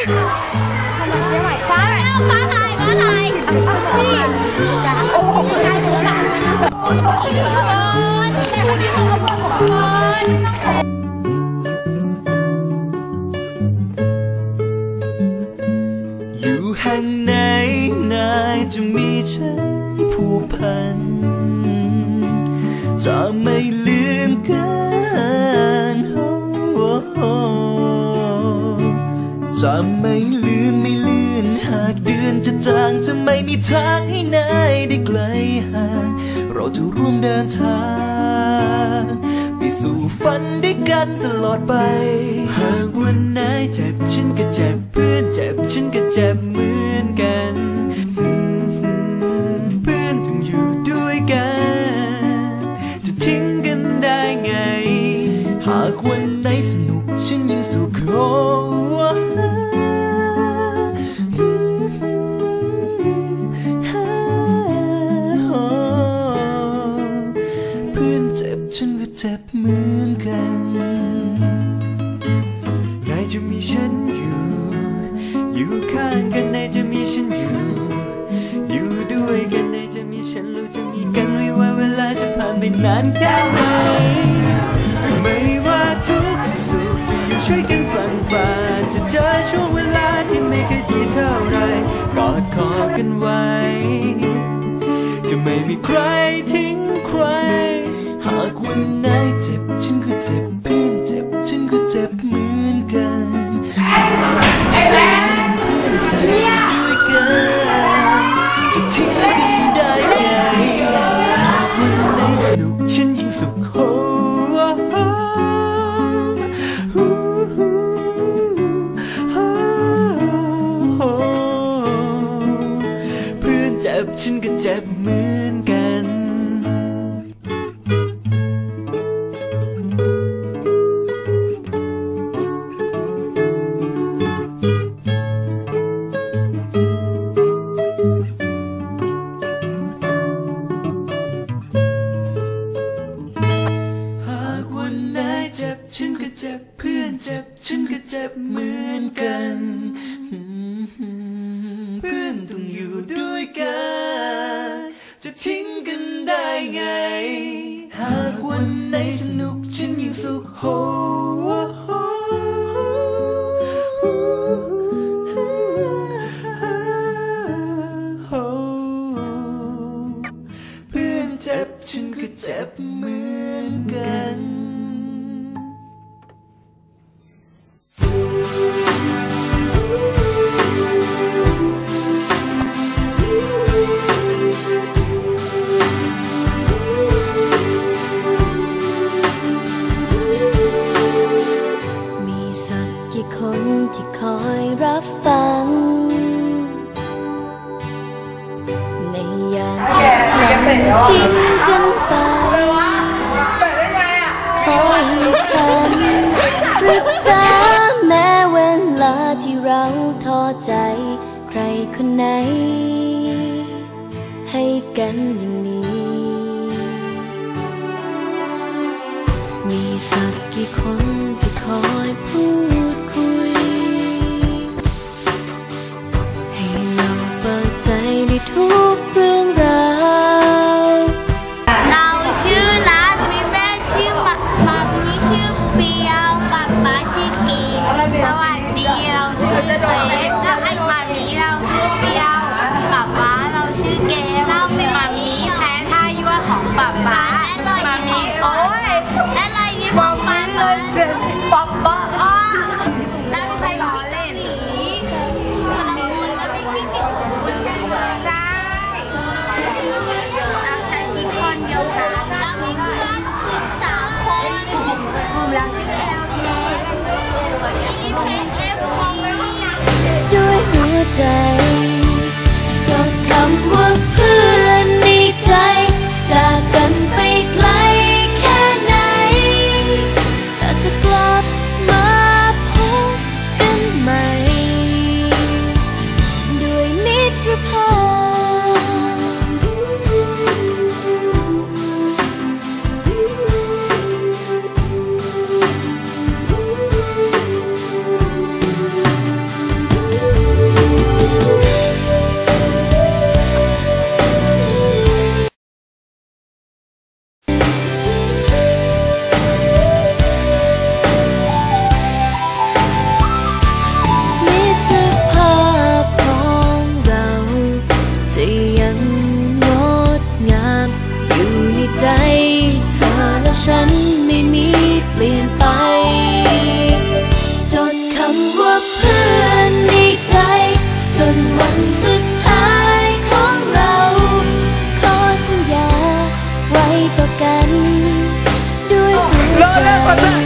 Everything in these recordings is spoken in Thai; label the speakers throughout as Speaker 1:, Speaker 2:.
Speaker 1: ฟ้าแล้วฟ้าไทยฟ้าไทยนี่จ้
Speaker 2: จะไม่ลืมไม่ลื่นหากเดือนจะจางจะไม่มีทางให้นายได้ไกลห่างเราจะร่วมเดินทางไปสู่ฝันด้วยกันตลอดไป หากวันไหนเจ็บฉันก็เจ็บเพื่อนเจ็บฉันก็เจ็บเหมือนกันเพื่อนต้องอยู่ด้วยกัน จะทิ้งกันได้ไง หากวันไหนสนุกฉันยังสุขโอยู่ข้างกันในจะมีฉันอยู่ อยู่ด้วยกันในจะมีฉันเราจะมีกันไม่ว่าเวลาจะผ่านไปนานแค่ไหน ไม่ว่าทุกข์ที่สุขจะอยู่ช่วยกันฟังฝ่าจะเจอช่วงเวลาที่ไม่เคยดีเท่าไรกอดคอกันไว้ จะไม่มีใครทิ้งใคร หากวันไหนเจ็บฉันก็เจ็ จ็บฉันก็เจ็บเหมือนกันหากวันไหนเจ็บฉันก็เจ็บเพื่อนเจ็บฉันก็เจ็บเหมือนกัน ด้วยกันจะทิ้งกันได้ไง หากวันไหนสนุกฉันยิ่งสุขโห
Speaker 3: ในยามหลังทิ้งกันไปคอยคำรึกษาแม้เวลาที่เราท้อใจ ใครคนไหน ให้กันอย่างนี้ มีสักกี่คนที่คอยพูด ว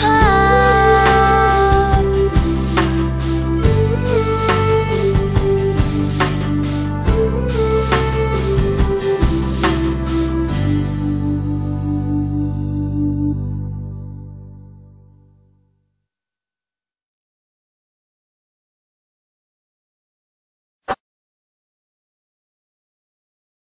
Speaker 1: ด้